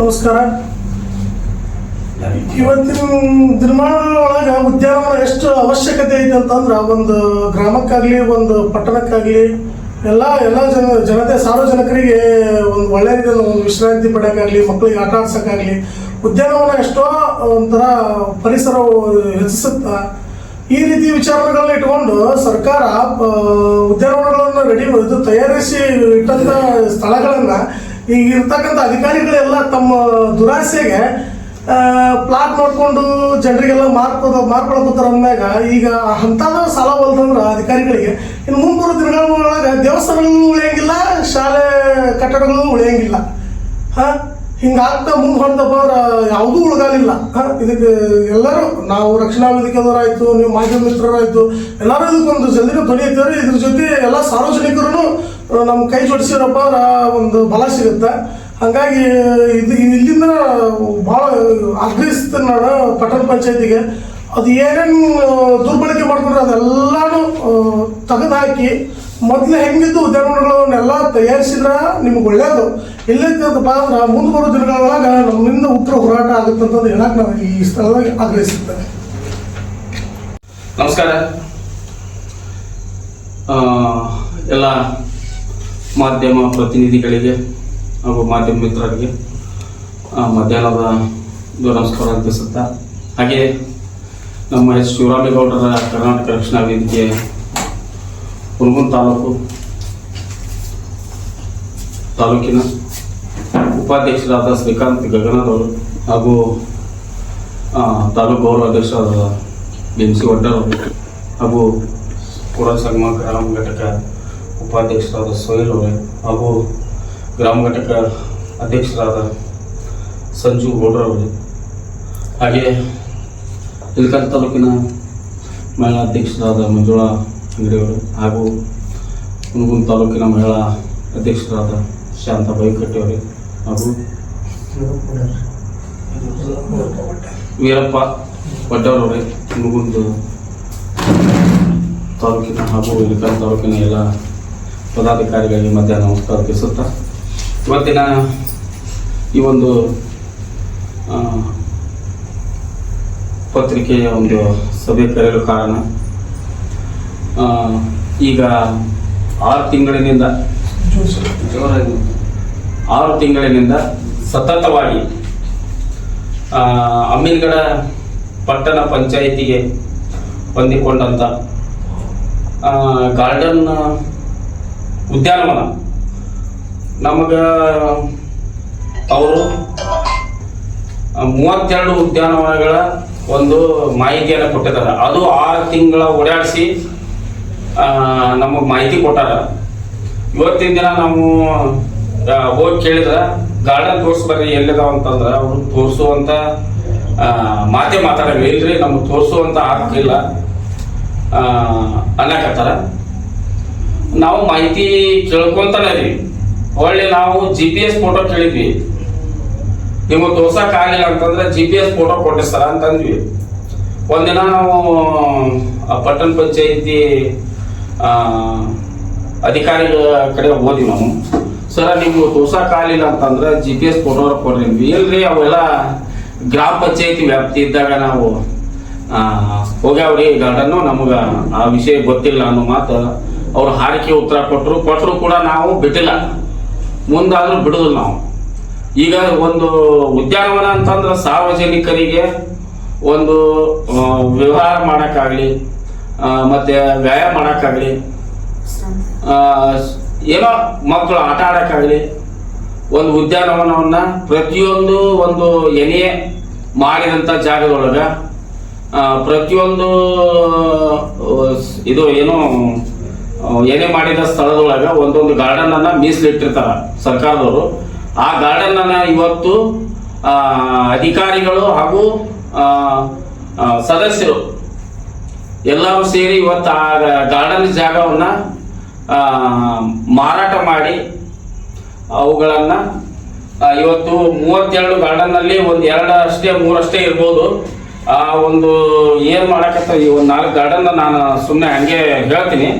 ನಮಸ್ಕಾರ. ಇವತ್ತಿನ ದಿನಮಾನಗಳ ಒಳಗೆ ಉದ್ಯಾನವನ ಎಷ್ಟು ಅವಶ್ಯಕತೆ ಐತೆ ಅಂತಂದ್ರೆ, ಒಂದು ಗ್ರಾಮಕ್ಕಾಗಲಿ, ಒಂದು ಪಟ್ಟಣಕ್ಕಾಗಲಿ, ಎಲ್ಲ ಎಲ್ಲ ಜನ, ಜನತೆ, ಸಾರ್ವಜನಿಕರಿಗೆ ಒಂದು ಒಳ್ಳೆ ರೀತಿಯ ಒಂದು ವಿಶ್ರಾಂತಿ ಪಡೆಯೋಕ್ಕಾಗಲಿ, ಮಕ್ಕಳಿಗೆ ಆಟ ಆಡ್ಸೋಕ್ಕಾಗಲಿ, ಉದ್ಯಾನವನ ಎಷ್ಟೋ ಒಂಥರ ಪರಿಸರ ಹೆಚ್ಚಿಸುತ್ತಾ ಈ ರೀತಿ ವಿಚಾರಗಳನ್ನ ಇಟ್ಕೊಂಡು ಸರ್ಕಾರ ಉದ್ಯಾನವನಗಳನ್ನು ರೆಡಿ, ಇದು ತಯಾರಿಸಿ ಇಟ್ಟಂತ ಸ್ಥಳಗಳನ್ನ ಈಗ ಇರ್ತಕ್ಕಂಥ ಅಧಿಕಾರಿಗಳೆಲ್ಲ ತಮ್ಮ ದುರಾಸೆಗೆ ಪ್ಲಾಟ್ ನೋಡ್ಕೊಂಡು ಜನರಿಗೆಲ್ಲ ಮಾರ್ಕೋದ ಮಾರ್ಕೊಳಕತ್ತಾರ ಅಂದಾಗ ಈಗ ಅಂಥದ್ದು ಸಾಲ ಹೊಲ್ದಂದ್ರೆ ಅಧಿಕಾರಿಗಳಿಗೆ ಇನ್ನು ಮುಂಬರುವ ದಿನಗಳೊಳಗೆ ದೇವಸ್ಥಾನಗಳು ಉಳಿಯಂಗಿಲ್ಲ, ಶಾಲೆ ಕಟ್ಟಡಗಳು ಉಳಿಯಂಗಿಲ್ಲ. ಹಾ? ಹಿಂಗಾಗ್ತಾ ಮುಂದೆ ಹೊಂದಪ್ಪ ಯಾವುದೂ ಉಳ್ಗಾಲಿಲ್ಲ. ಇದಕ್ಕೆ ಎಲ್ಲರೂ ನಾವು ರಕ್ಷಣಾ ವೇದಿಕೆದವರಾಯ್ತು, ನೀವು ಮಾಧ್ಯಮ ಮಿತ್ರರಾಯ್ತು, ಎಲ್ಲರೂ ಇದಕ್ಕೊಂದು ಜಲ್ದಿನ ಎತ್ತಿದ್ರೆ ಇದ್ರ ಜೊತೆ ಎಲ್ಲ ಸಾರ್ವಜನಿಕರು ನಮ್ಮ ಕೈ ಜೋಡಿಸಿರಪ್ಪ ಒಂದು ಬಲ ಸಿಗುತ್ತೆ. ಹಾಗಾಗಿ ಇದು ಇಲ್ಲಿಂದ ಭಾಳ ಆಗ್ರಹಿಸ್ತ ನಾನು ಪಟ್ಟಣ ಪಂಚಾಯತಿಗೆ ಅದು ಏನೇನು ದುರ್ಬಳಕೆ ಮಾಡ್ಕೊಂಡ್ರೆ ಅದೆಲ್ಲಾನು ತೆಗೆದು ಹಾಕಿ ಮೊದಲು ಹೆಂಗಿದ್ದು ಉದ್ಯಾನವನಗಳನ್ನೆಲ್ಲ ತಯಾರಿಸಿದ್ರೆ ನಿಮ್ಗೆ ಒಳ್ಳೇದು. ಇಲ್ಲದಪ್ಪ ಅಂದ್ರೆ ಮುಂದೆ ಬರೋ ದಿನಗಳೊಳಗೆ ನಮ್ಮಿಂದ ಉತ್ತರ ಹೋರಾಟ ಆಗುತ್ತೆ ಅಂತಂದು ಹೇಳಕ್ಕೆ ನಾನು ಈ ಸ್ಥಳದಾಗ ಆಗ್ರಹಿಸುತ್ತೇನೆ ನಮಸ್ಕಾರ. ಎಲ್ಲ ಮಾಧ್ಯಮ ಪ್ರತಿನಿಧಿಗಳಿಗೆ ಹಾಗೂ ಮಾಧ್ಯಮ ಮಿತ್ರರಿಗೆ ಮಧ್ಯಾಹ್ನದ ನಮಸ್ಕಾರ ಅರ್ಪಿಸುತ್ತಾ, ಹಾಗೆ ನಮ್ಮ ಎಸ್. ಶಿವರಾಮೇಗೌಡರ ಕರ್ನಾಟಕ ರಕ್ಷಣಾ ವೇದಿಕೆ ಹುಣಗುನ್ ತಾಲೂಕು ತಾಲೂಕಿನ ಉಪಾಧ್ಯಕ್ಷರಾದ ಶ್ರೀಕಾಂತ್ ಗಗನರವರು ಹಾಗೂ ತಾಲೂಕು ಗೌರವ ಅಧ್ಯಕ್ಷರಾದ ಎಂ ಸಿ ವಡ್ಡರ್ ಅವರು ಹಾಗೂ ಪುರ ಸಂಗಮ ಗ್ರಾಮ ಘಟಕ ಉಪಾಧ್ಯಕ್ಷರಾದ ಸೋಹಿಲ್ ಅವರೇ ಹಾಗೂ ಗ್ರಾಮ ಘಟಕ ಅಧ್ಯಕ್ಷರಾದ ಸಂಜು ಗೌಡ್ರ ಅವರು. ಹಾಗೆ ಇಲ್ಕಲ್ ತಾಲೂಕಿನ ಮಹಿಳಾ ಅಧ್ಯಕ್ಷರಾದ ಮಂಜುಳಾ ಅಂಗಡಿಯವರು ಹಾಗೂ ಹುಣಗುನ್ ತಾಲೂಕಿನ ಮಹಿಳಾ ಅಧ್ಯಕ್ಷರಾದ ಶಾಂತ ಬೈಕಟ್ಟಿ ಕಟ್ಟಿವ್ರಿ ಹಾಗೂ ವೀರಪ್ಪ ವಡ್ಡವರವರೇ ಮುಗುಂದು ತಾಲೂಕಿನ ಹಾಗೂ ಇಳಕಲ್ ತಾಲೂಕಿನ ಎಲ್ಲ ಪದಾಧಿಕಾರಿಗಳಿಗೆ ಮಧ್ಯಾಹ್ನ ನಮಸ್ಕಾರ ತಿಳಿಸುತ್ತಾ, ಇವತ್ತಿನ ಈ ಒಂದು ಪತ್ರಿಕೆಯ ಒಂದು ಸಭೆ ಕರೆಯಲು ಕಾರಣ ಈಗ ಆರು ತಿಂಗಳಿನಿಂದ ಆರು ತಿಂಗಳಿನಿಂದ ಸತತವಾಗಿ ಅಮ್ಮಿನಗಡ ಪಟ್ಟಣ ಪಂಚಾಯಿತಿಗೆ ಹೊಂದಿಕೊಂಡಂಥ ಗಾರ್ಡನ್ ಉದ್ಯಾನವನ. ನಮಗೆ ಅವರು ಮೂವತ್ತೆರಡು ಉದ್ಯಾನವನಗಳ ಒಂದು ಮಾಹಿತಿಯನ್ನು ಕೊಟ್ಟಿದ್ದಾರೆ. ಅದು ಆರು ತಿಂಗಳ ಓಡಾಡಿಸಿ ನಮಗೆ ಮಾಹಿತಿ ಕೊಟ್ಟಾರ. ಇವತ್ತಿನ ದಿನ ನಾವು ಹೋಗಿ ಕೇಳಿದ್ರೆ, ಗಾರ್ಡನ್ ತೋರಿಸ್ಬಾರಿ ಎಲ್ಲಿದಾವ ಅಂತಂದ್ರೆ, ಅವ್ರು ತೋರಿಸುವಂತ ಮಾತೆ ಮಾತಾಡಲ್ಲ ಇಲ್ರಿ, ನಮ್ಗೆ ತೋರಿಸುವಂತ ಆಗ್ತಿಲ್ಲ ಅನ್ನಕತ್ತಾರ. ನಾವು ಮಾಹಿತಿ ಕೇಳ್ಕೊಂತಾನೆ ರೀ. ಒಳ್ಳೆ ನಾವು ಜಿ ಪಿ ಎಸ್ ಫೋಟೋ ಕೇಳಿದ್ವಿ. ನಿಮಗೆ ತೋರ್ಸಕ್ ಆಗಿಲ್ಲ ಅಂತಂದ್ರೆ ಜಿ ಪಿ ಎಸ್ ಫೋಟೋ ಕೊಟ್ಟಿಸ್ತಾರ ಅಂತಂದ್ವಿ. ಒಂದಿನ ನಾವು ಪಟ್ಟಣ ಪಂಚಾಯತಿ ಅಧಿಕಾರಿಗಳ ಕಡೆ ಹೋದ್ವಿ ನಾವು. ಸರ, ನಿಮ್ಗೆ ತೋರ್ಸಕ್ ಆಗಲಿಲ್ಲ ಅಂತಂದ್ರೆ ಜಿ ಪಿ ಎಸ್ ಫೋಟೋ ಕೊಡ್ರಿ. ಇಲ್ರಿ, ಅವೆಲ್ಲ ಗ್ರಾಮ ಪಂಚಾಯತಿ ವ್ಯಾಪ್ತಿ ಇದ್ದಾಗ ನಾವು ಹೋಗ್ಯಾವ್ರಿ. ಗಾರ್ಡನ್ನು ನಮಗ ಆ ವಿಷಯ ಗೊತ್ತಿಲ್ಲ ಅನ್ನೋ ಮಾತು. ಅವ್ರು ಹಾರಿಕೆ ಉತ್ತರ ಕೊಟ್ಟರು ಕೊಟ್ಟರು ಕೂಡ ನಾವು ಬಿಟ್ಟಿಲ್ಲ. ಮುಂದಾದ್ರೂ ಬಿಡುದಿಲ್ಲ ನಾವು. ಈಗ ಒಂದು ಉದ್ಯಾನವನ ಅಂತಂದ್ರೆ ಸಾರ್ವಜನಿಕರಿಗೆ ಒಂದು ವ್ಯವಹಾರ ಮಾಡೋಕ್ಕಾಗಲಿ ಮತ್ತು ವ್ಯಾಯಾಮ ಮಾಡಕ್ಕಾಗ್ಲಿ ಏನೋ ಮಕ್ಕಳು ಆಟ ಆಡೋಕ್ಕಾಗಲಿ, ಒಂದು ಉದ್ಯಾನವನವನ್ನು ಪ್ರತಿಯೊಂದು ಒಂದು ಎನೆ ಮಾಡಿದಂಥ ಜಾಗದೊಳಗೆ ಪ್ರತಿಯೊಂದು ಇದು ಏನು ಎನೆ ಮಾಡಿದ ಸ್ಥಳದೊಳಗೆ ಒಂದೊಂದು ಗಾರ್ಡನ್ ಅನ್ನ ಮೀಸಲಿಟ್ಟಿರ್ತಾರ ಸರ್ಕಾರದವರು. ಆ ಗಾರ್ಡನ್ ಅನ್ನ ಇವತ್ತು ಅಧಿಕಾರಿಗಳು ಹಾಗೂ ಸದಸ್ಯರು ಎಲ್ಲರೂ ಸೇರಿ ಇವತ್ತು ಆ ಗಾರ್ಡನ್ ಜಾಗವನ್ನ ಮಾರಾಟ ಮಾಡಿ ಅವುಗಳನ್ನು ಇವತ್ತು ಮೂವತ್ತೆರಡು ಗಾರ್ಡನ್ನಲ್ಲಿ ಒಂದು ಎರಡು ಅಷ್ಟೇ ಮೂರಷ್ಟೇ ಇರ್ಬೋದು. ಆ, ಒಂದು ಏನು ಮಾಡಕತ್ತ, ಈ ಒಂದು ನಾಲ್ಕು ಗಾರ್ಡನ್ನ ನಾನು ಸುಮ್ಮನೆ ಹಂಗೆ ಹೇಳ್ತೀನಿ.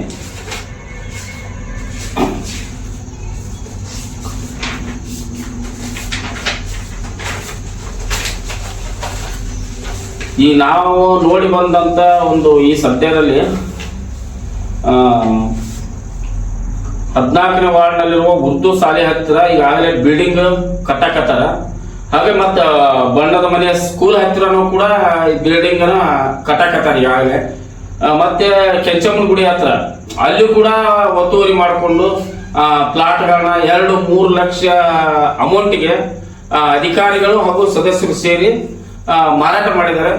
ಈ ನಾವು ನೋಡಿ ಬಂದಂಥ ಒಂದು ಈ ಸದ್ಯದಲ್ಲಿ ಹದ್ನಾಲ್ಕನೇ ವಾರ್ಡ್ನಲ್ಲಿರುವ ಉರ್ದು ಶಾಲೆ ಹತ್ತಿರ ಈಗಾಗಲೇ ಬಿಲ್ಡಿಂಗ್ ಕಟ್ಟಕತ್ತಾರ. ಹಾಗೆ ಮತ್ತ ಬಣ್ಣದ ಮನೆಯ ಸ್ಕೂಲ್ ಹತ್ತಿರನೂ ಕೂಡ ಬಿಲ್ಡಿಂಗ್ ಕಟ್ಟಕತ್ತಾರ ಈಗಾಗಲೇ. ಮತ್ತೆ ಕೆಂಚಮ್ಮನ ಗುಡಿ ಹತ್ರ. ಅಲ್ಲಿ ಕೂಡ ಒತ್ತುವರಿ ಮಾಡಿಕೊಂಡು ಪ್ಲಾಟ್ಗಳನ್ನ ಎರಡು ಮೂರು ಲಕ್ಷ ಅಮೌಂಟ್ಗೆ ಅಧಿಕಾರಿಗಳು ಹಾಗೂ ಸದಸ್ಯರು ಸೇರಿ ಮಾರಾಟ ಮಾಡಿದ್ದಾರೆ.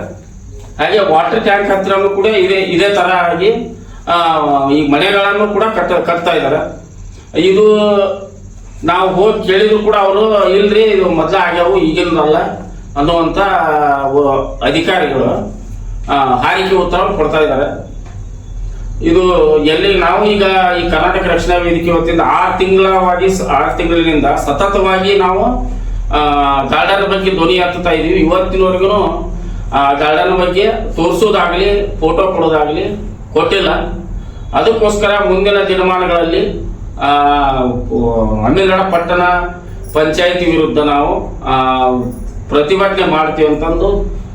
ಹಾಗೆ ವಾಟರ್ ಟ್ಯಾಂಕ್ ಹತ್ತಿರನೂ ಕೂಡ ಇದೇ ಇದೇ ತರ ಆಗಿ ಈ ಮನೆಗಳನ್ನು ಕೂಡ ಕಟ್ಟ, ಕಟ್ತಾ ಇದ್ದಾರೆ. ಇದು ನಾವು ಹೋಗಿ ಕೇಳಿದ್ರು ಕೂಡ ಅವರು, ಇಲ್ರಿ ಇದು ಮೊದ್ಲ ಆಗ್ಯಾವು ಈಗಿನದಲ್ಲ ಅನ್ನುವಂತ ಅಧಿಕಾರಿಗಳು ಹಾರಿಕೆ ಉತ್ತರ ಕೊಡ್ತಾ ಇದ್ದಾರೆ ಇದು ಎಲ್ಲಿ ನಾವು ಈಗ ಈ ಕರ್ನಾಟಕ ರಕ್ಷಣಾ ವೇದಿಕೆ ವತಿಯಿಂದ ಆರು ತಿಂಗಳವಾಗಿ, ಆರು ತಿಂಗಳಿನಿಂದ ಸತತವಾಗಿ ನಾವು ಗಾರ್ಡನ್ ಬಗ್ಗೆ ಧ್ವನಿ ಹತ್ತುತ್ತಾ ಇದೀವಿ. ಇವತ್ತಿನವರೆಗೂ, ಆ, ಗಾರ್ಡನ್ ಬಗ್ಗೆ ತೋರಿಸೋದಾಗ್ಲಿ, ಫೋಟೋ ಕೊಡೋದಾಗ್ಲಿ, ಕೊಟ್ಟಿಲ್ಲ. ಅದಕ್ಕೋಸ್ಕರ ಮುಂದಿನ ದಿನಮಾನಗಳಲ್ಲಿ ಅಮೀರ್ಗಢ ಪಟ್ಟಣ ಪಂಚಾಯಿತಿ ವಿರುದ್ಧ ನಾವು ಪ್ರತಿಭಟನೆ ಮಾಡ್ತೀವಿ ಅಂತಂದು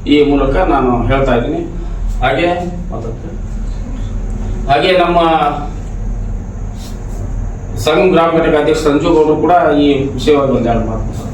ಈ ಮೂಲಕ ನಾನು ಹೇಳ್ತಾ ಇದ್ದೀನಿ ಹಾಗೆ. ಹಾಗೆ ನಮ್ಮ ಸಂಘ ಗ್ರಾಮ ಘಟಕ ಅಧ್ಯಕ್ಷ ಸಂಜು ಗೌಡರು ಕೂಡ ಈ ವಿಷಯವಾಗಿ ಒಂದೆರಡು ಮಾತು